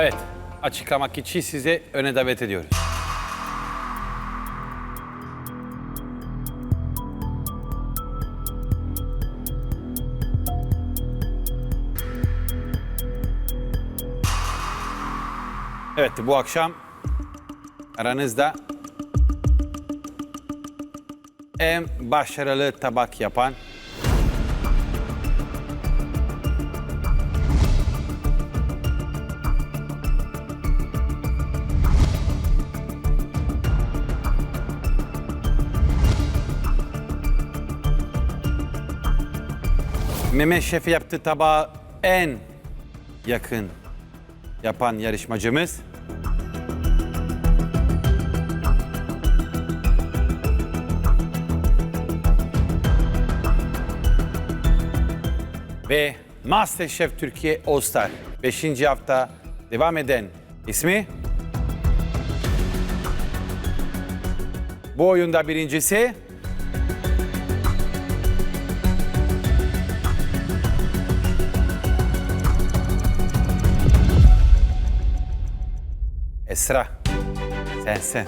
Evet, açıklamak için size öne davet ediyoruz. Evet, bu akşam aranızda en başarılı tabak yapan Mehmet Şef yaptığı tabağı en yakın yapan yarışmacımız ve Masterchef Türkiye All Star 5. hafta devam eden ismi bu oyunda birincisi Esra. Sensin.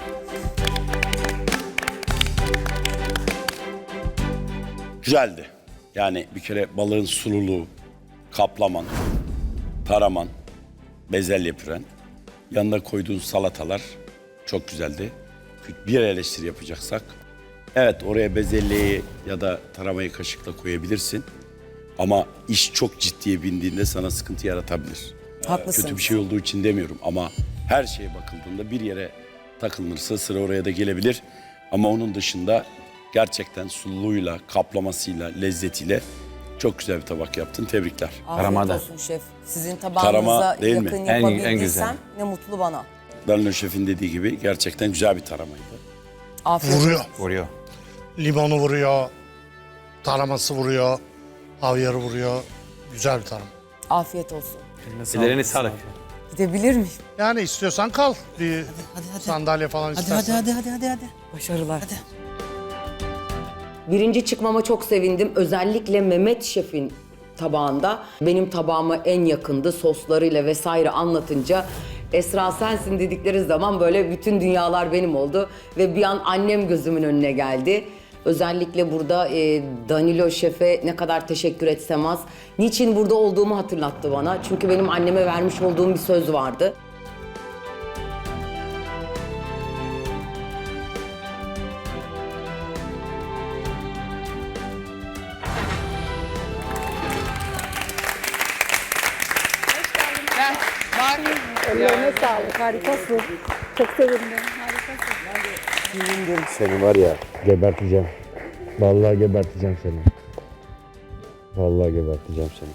Güzeldi. Yani bir kere balığın sululuğu, kaplaman, taraman, bezelye püren, yanında koyduğun salatalar çok güzeldi. Bir eleştiri yapacaksak, evet oraya bezelyeyi ya da taramayı kaşıkla koyabilirsin. Ama iş çok ciddiye bindiğinde sana sıkıntı yaratabilir. Haklısın. Kötü bir şey olduğu için demiyorum ama her şeye bakıldığında bir yere takılırsa sıra oraya da gelebilir. Ama onun dışında gerçekten sululuğuyla, kaplamasıyla, lezzetiyle çok güzel bir tabak yaptın. Tebrikler. Afiyet Taramada. olsun şef. Sizin tabağınıza Tarama değil mi? yakın En- en yapabildiysem güzel. ne mutlu bana. Danilo Şef'in dediği gibi gerçekten güzel bir taramaydı. Afiyet Vuruyor. olsun. Vuruyor. Limonu vuruyor. Taraması vuruyor. Havyarı vuruyor. Güzel bir taram. Afiyet olsun. Ellerine sağlık. Gidebilir miyim? Yani istiyorsan kal. Bir sandalye falan istersen. hadi hadi hadi. Başarılar. Birinci çıkmama çok sevindim. Özellikle Mehmet Şef'in tabağında benim tabağıma en yakındı. Soslarıyla vesaire anlatınca Esra sensin dedikleri zaman böyle bütün dünyalar benim oldu. Ve bir an annem gözümün önüne geldi. Özellikle burada e, Danilo Şef'e ne kadar teşekkür etsem az. Niçin burada olduğumu hatırlattı bana. Çünkü benim anneme vermiş olduğum bir söz vardı. Ellerine sağlık. Harikasın. Çok sevindim. Harikasın. Seni var ya geberteceğim. Vallahi geberteceğim seni. Vallahi geberteceğim seni.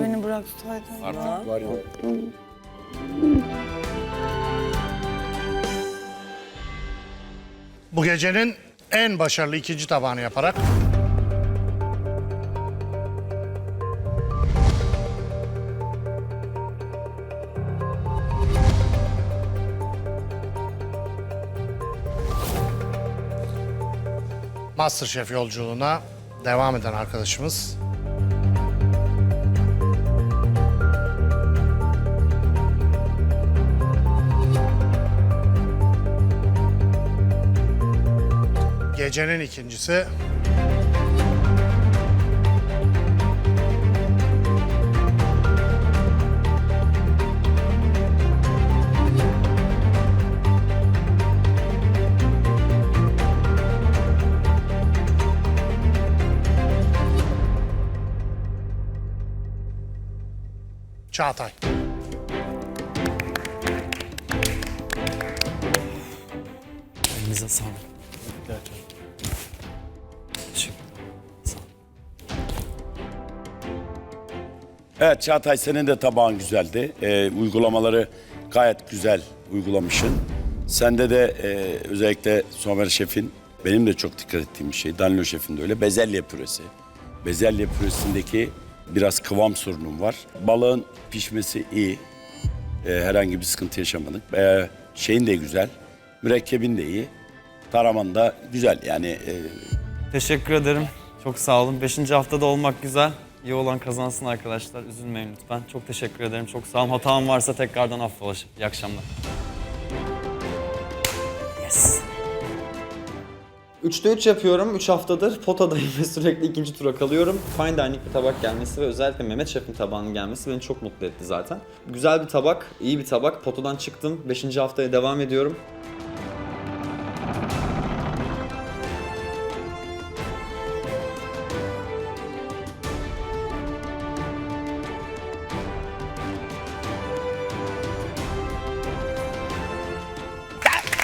Beni bırak tutaydın. Bu gecenin en başarılı ikinci tabağını yaparak Masterchef yolculuğuna devam eden arkadaşımız. Gecenin ikincisi Çağatay. Elinize sağlık. Evet Çağatay senin de tabağın güzeldi. Ee, uygulamaları gayet güzel uygulamışsın. Sende de e, özellikle Somer Şef'in benim de çok dikkat ettiğim bir şey. Danilo Şef'in de öyle. Bezelye püresi. Bezelye püresindeki biraz kıvam sorunum var. Balığın pişmesi iyi. Ee, herhangi bir sıkıntı yaşamadık. Ee, şeyin de güzel. Mürekkebin de iyi. Taraman da güzel. Yani e, Teşekkür ederim. Çok sağ olun. Beşinci haftada olmak güzel. İyi olan kazansın arkadaşlar. Üzülmeyin lütfen. Çok teşekkür ederim. Çok sağ olun. Hatam varsa tekrardan affola. İyi akşamlar. 3'te 3 yapıyorum. 3 haftadır potadayım ve sürekli ikinci tura kalıyorum. Fine dining bir tabak gelmesi ve özellikle Mehmet Şef'in tabağının gelmesi beni çok mutlu etti zaten. Güzel bir tabak, iyi bir tabak. Potadan çıktım. 5. haftaya devam ediyorum.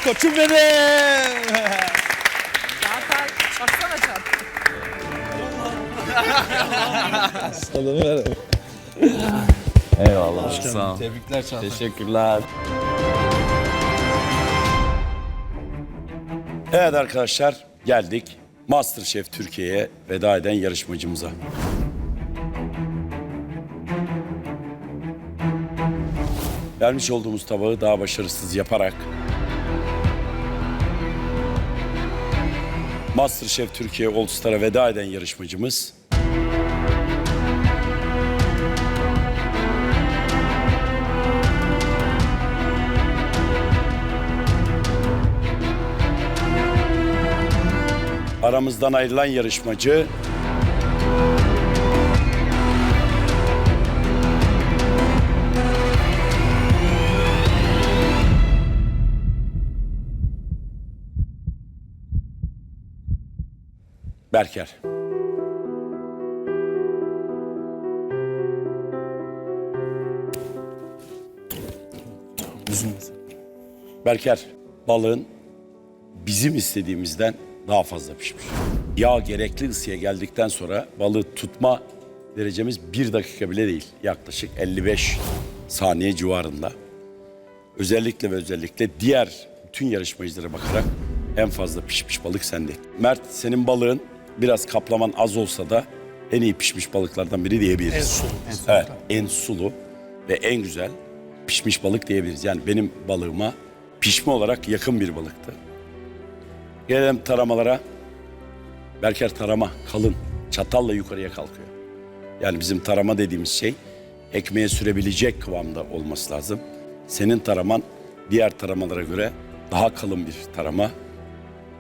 Koçum benim. Eyvallah. Sağ ol. Tebrikler Çağatay. Teşekkürler. Evet arkadaşlar geldik Masterchef Türkiye'ye veda eden yarışmacımıza. Vermiş olduğumuz tabağı daha başarısız yaparak Masterchef Türkiye All Star'a veda eden yarışmacımız. Aramızdan ayrılan yarışmacı Berker. Berker, balığın bizim istediğimizden daha fazla pişmiş. Yağ gerekli ısıya geldikten sonra balığı tutma derecemiz bir dakika bile değil. Yaklaşık 55 saniye civarında. Özellikle ve özellikle diğer bütün yarışmacılara bakarak en fazla pişmiş balık sende. Mert senin balığın biraz kaplaman az olsa da en iyi pişmiş balıklardan biri diyebiliriz. En sulu. Evet, en sulu ve en güzel pişmiş balık diyebiliriz. Yani benim balığıma pişme olarak yakın bir balıktı. Gelelim taramalara. Berker tarama kalın, çatalla yukarıya kalkıyor. Yani bizim tarama dediğimiz şey ekmeğe sürebilecek kıvamda olması lazım. Senin taraman diğer taramalara göre daha kalın bir tarama.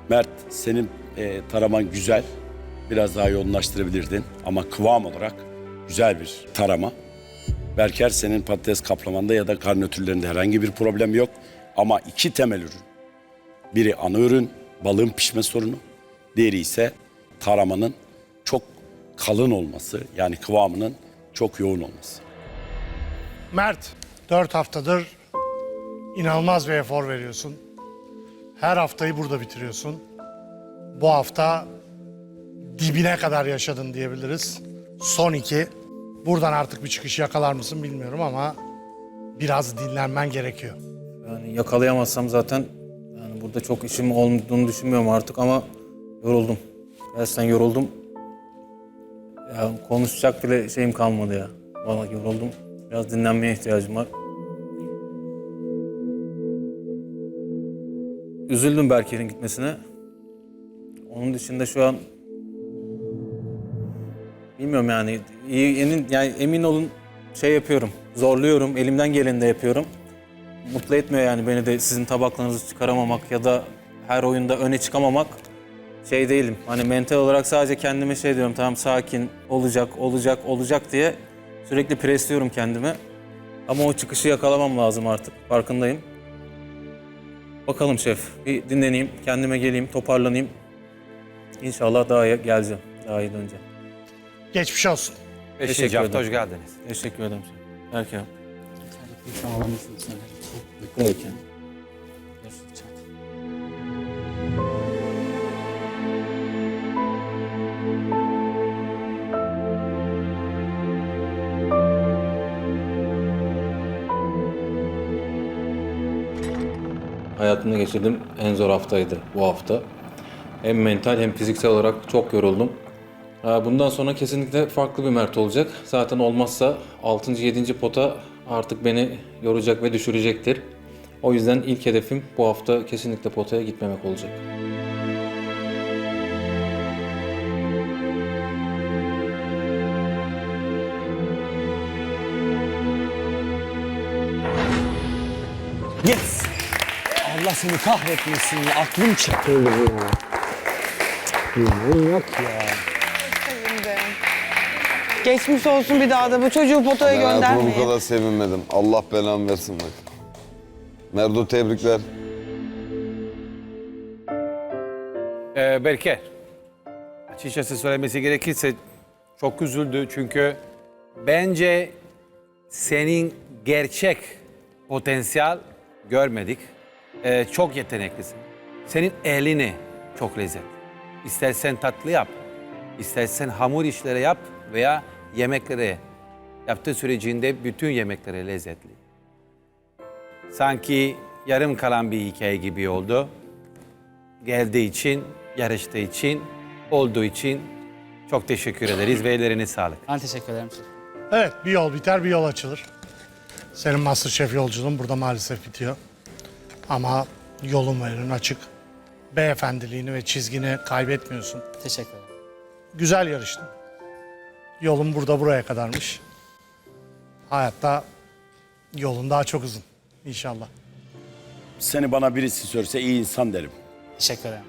Mert senin e, taraman güzel. Biraz daha yoğunlaştırabilirdin ama kıvam olarak güzel bir tarama. Berker senin patates kaplamanda ya da garnitürlerinde herhangi bir problem yok. Ama iki temel ürün. Biri ana ürün, balığın pişme sorunu. Diğeri ise taramanın çok kalın olması yani kıvamının çok yoğun olması. Mert, 4 haftadır inanılmaz bir efor veriyorsun. Her haftayı burada bitiriyorsun. Bu hafta dibine kadar yaşadın diyebiliriz. Son iki. Buradan artık bir çıkış yakalar mısın bilmiyorum ama biraz dinlenmen gerekiyor. Yani yakalayamazsam zaten yani burada çok işim olduğunu düşünmüyorum artık ama yoruldum. Gerçekten yoruldum. Ya konuşacak bile şeyim kalmadı ya. Vallahi yoruldum. Biraz dinlenmeye ihtiyacım var. Üzüldüm Berker'in gitmesine. Onun dışında şu an bilmiyorum yani iyi yani emin olun şey yapıyorum. Zorluyorum. Elimden geleni de yapıyorum mutlu etmiyor yani beni de sizin tabaklarınızı çıkaramamak ya da her oyunda öne çıkamamak şey değilim. Hani mental olarak sadece kendime şey diyorum tamam sakin olacak olacak olacak diye sürekli presliyorum kendimi. Ama o çıkışı yakalamam lazım artık farkındayım. Bakalım şef bir dinleneyim kendime geleyim toparlanayım. İnşallah daha iyi geleceğim daha iyi döneceğim. Geçmiş olsun. Beşinci Teşekkür hafta ederim. hoş geldiniz. Teşekkür ederim. Erken. Sağlamasın sen. Dikkat et kendine. Hayatımda geçirdiğim en zor haftaydı bu hafta. Hem mental hem fiziksel olarak çok yoruldum. Ee, bundan sonra kesinlikle farklı bir Mert olacak. Zaten olmazsa 6. 7. pota artık beni yoracak ve düşürecektir. O yüzden ilk hedefim bu hafta kesinlikle potaya gitmemek olacak. Yes! Allah seni kahretmesin ya. Aklım çıktı. Manyak ya. Geçmiş olsun bir daha da bu çocuğu Hayatımda bu göndermeyin. kadar sevinmedim. Allah belamı versin bak. Merdo tebrikler. Ee, Berker, açıkçası söylemesi gerekirse çok üzüldü çünkü bence senin gerçek potansiyel görmedik. Ee, çok yeteneklisin. Senin elini çok lezzetli. İstersen tatlı yap, istersen hamur işleri yap veya yemekleri yaptığı sürecinde bütün yemekleri lezzetli. Sanki yarım kalan bir hikaye gibi oldu geldiği için, yarıştığı için, olduğu için çok teşekkür ederiz ve ellerine sağlık. Ben teşekkür ederim. Evet bir yol biter bir yol açılır. Senin Masterchef yolculuğun burada maalesef bitiyor. Ama yolun ve önün açık. Beyefendiliğini ve çizgini kaybetmiyorsun. Teşekkür ederim. Güzel yarıştın. Yolun burada buraya kadarmış. Hayatta yolun daha çok uzun inşallah. Seni bana birisi sorsa iyi insan derim. Teşekkür ederim.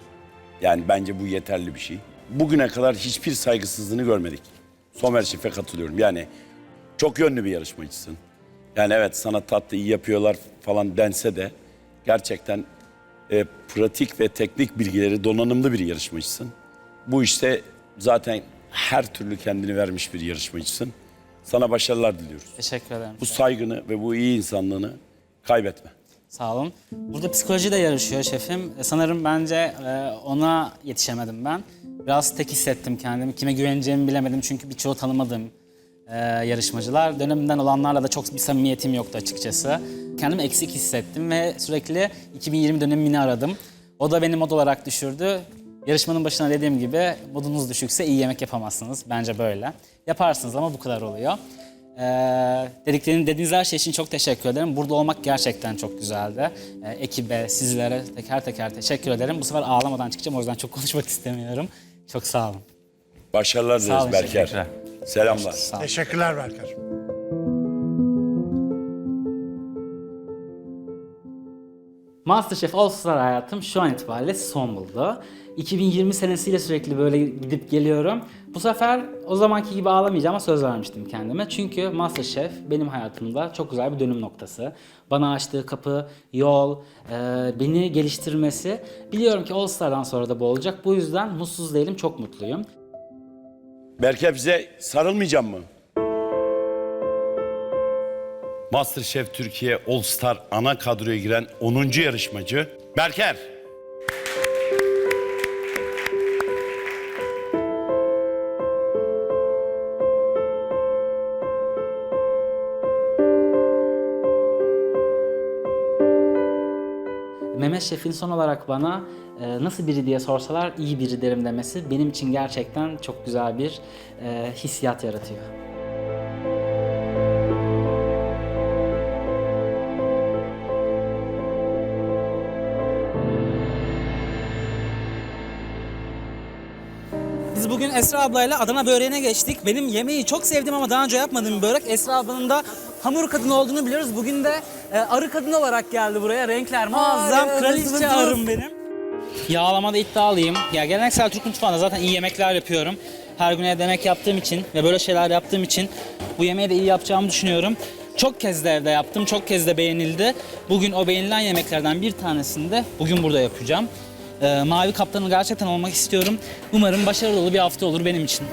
Yani bence bu yeterli bir şey. Bugüne kadar hiçbir saygısızlığını görmedik. Somer Şef'e katılıyorum. Yani çok yönlü bir yarışmacısın. Yani evet sana tatlı iyi yapıyorlar falan dense de gerçekten e, pratik ve teknik bilgileri donanımlı bir yarışmacısın. Bu işte zaten her türlü kendini vermiş bir yarışmacısın. Sana başarılar diliyoruz. Teşekkür ederim. Bu saygını ve bu iyi insanlığını kaybetme. Sağ olun. Burada psikoloji de yarışıyor şefim. E, Sanırım bence e, ona yetişemedim ben. Biraz tek hissettim kendimi. Kime güveneceğimi bilemedim çünkü birçoğu tanımadığım e, yarışmacılar. Dönemimden olanlarla da çok bir samimiyetim yoktu açıkçası. Kendimi eksik hissettim ve sürekli 2020 dönemini aradım. O da beni mod olarak düşürdü. Yarışmanın başına dediğim gibi modunuz düşükse iyi yemek yapamazsınız. Bence böyle. Yaparsınız ama bu kadar oluyor. Ee, dedikleriniz, dediğiniz her şey için çok teşekkür ederim. Burada olmak gerçekten çok güzeldi. Ee, ekibe, sizlere teker teker teşekkür ederim. Bu sefer ağlamadan çıkacağım o yüzden çok konuşmak istemiyorum. Çok sağ olun. Başarılar Sağ olun, dileriz Berker. teşekkürler. Selamlar. Sağ olun. Teşekkürler Berker. Masterchef All Star hayatım şu an itibariyle son buldu. 2020 senesiyle sürekli böyle gidip geliyorum. Bu sefer o zamanki gibi ağlamayacağım ama söz vermiştim kendime. Çünkü Masterchef benim hayatımda çok güzel bir dönüm noktası. Bana açtığı kapı, yol, e, beni geliştirmesi. Biliyorum ki All Star'dan sonra da bu olacak. Bu yüzden mutsuz değilim, çok mutluyum. Berker bize sarılmayacak mı? Masterchef Türkiye All Star ana kadroya giren 10. yarışmacı Berker. Mehmet Şef'in son olarak bana e, nasıl biri diye sorsalar iyi biri derim demesi benim için gerçekten çok güzel bir e, hissiyat yaratıyor. Esra ablayla Adana böreğine geçtik. Benim yemeği çok sevdim ama daha önce yapmadığım bir börek. Esra ablanın da hamur kadını olduğunu biliyoruz. Bugün de e, arı kadın olarak geldi buraya. Renkler muazzam. Kraliçe arım benim. Yağlamada iddialıyım. Ya geleneksel Türk mutfağında zaten iyi yemekler yapıyorum. Her gün evde yemek yaptığım için ve böyle şeyler yaptığım için bu yemeği de iyi yapacağımı düşünüyorum. Çok kez de evde yaptım, çok kez de beğenildi. Bugün o beğenilen yemeklerden bir tanesini de bugün burada yapacağım. Ee, Mavi Kaptanı gerçekten olmak istiyorum. Umarım başarılı bir hafta olur benim için.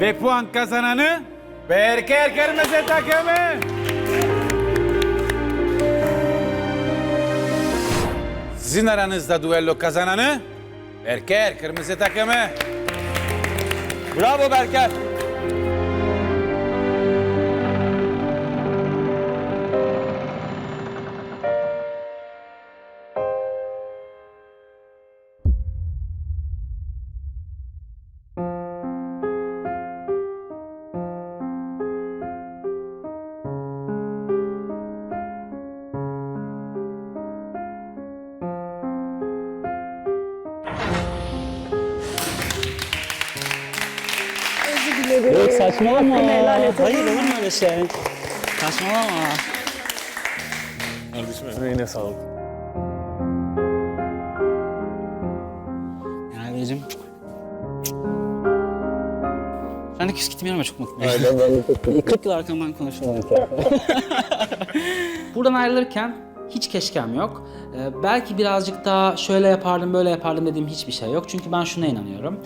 Ve puan kazananı Berker Kırmızı takımı. Sizin aranızda duello kazananı Berker Kırmızı takımı. Bravo Berker. Saçmalama. Hayır olur mu öyle şey? Saçmalama. Kardeşim emeğine sağlık. Merveciğim. Ben de küs gitmiyorum ama çok mutluyum. 40 yıl arkamdan konuşuyorum. Buradan ayrılırken hiç keşkem yok. Ee, belki birazcık daha şöyle yapardım, böyle yapardım dediğim hiçbir şey yok. Çünkü ben şuna inanıyorum.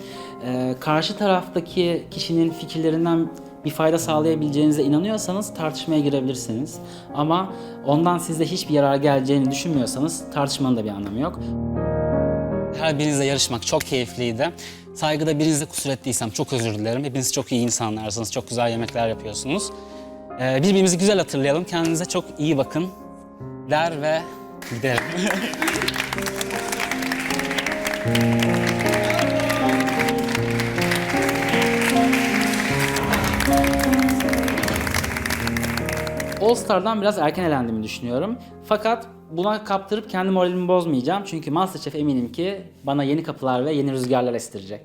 Ee, karşı taraftaki kişinin fikirlerinden bir fayda sağlayabileceğinize inanıyorsanız tartışmaya girebilirsiniz. Ama ondan size hiçbir yarar geleceğini düşünmüyorsanız tartışmanın da bir anlamı yok. Her birinizle yarışmak çok keyifliydi. Saygıda birinizle kusur ettiysem çok özür dilerim. Hepiniz çok iyi insanlarsınız, çok güzel yemekler yapıyorsunuz. Ee, birbirimizi güzel hatırlayalım, kendinize çok iyi bakın der ve gidelim. All Star'dan biraz erken elendiğimi düşünüyorum. Fakat buna kaptırıp kendi moralimi bozmayacağım. Çünkü Masterchef eminim ki bana yeni kapılar ve yeni rüzgarlar estirecek.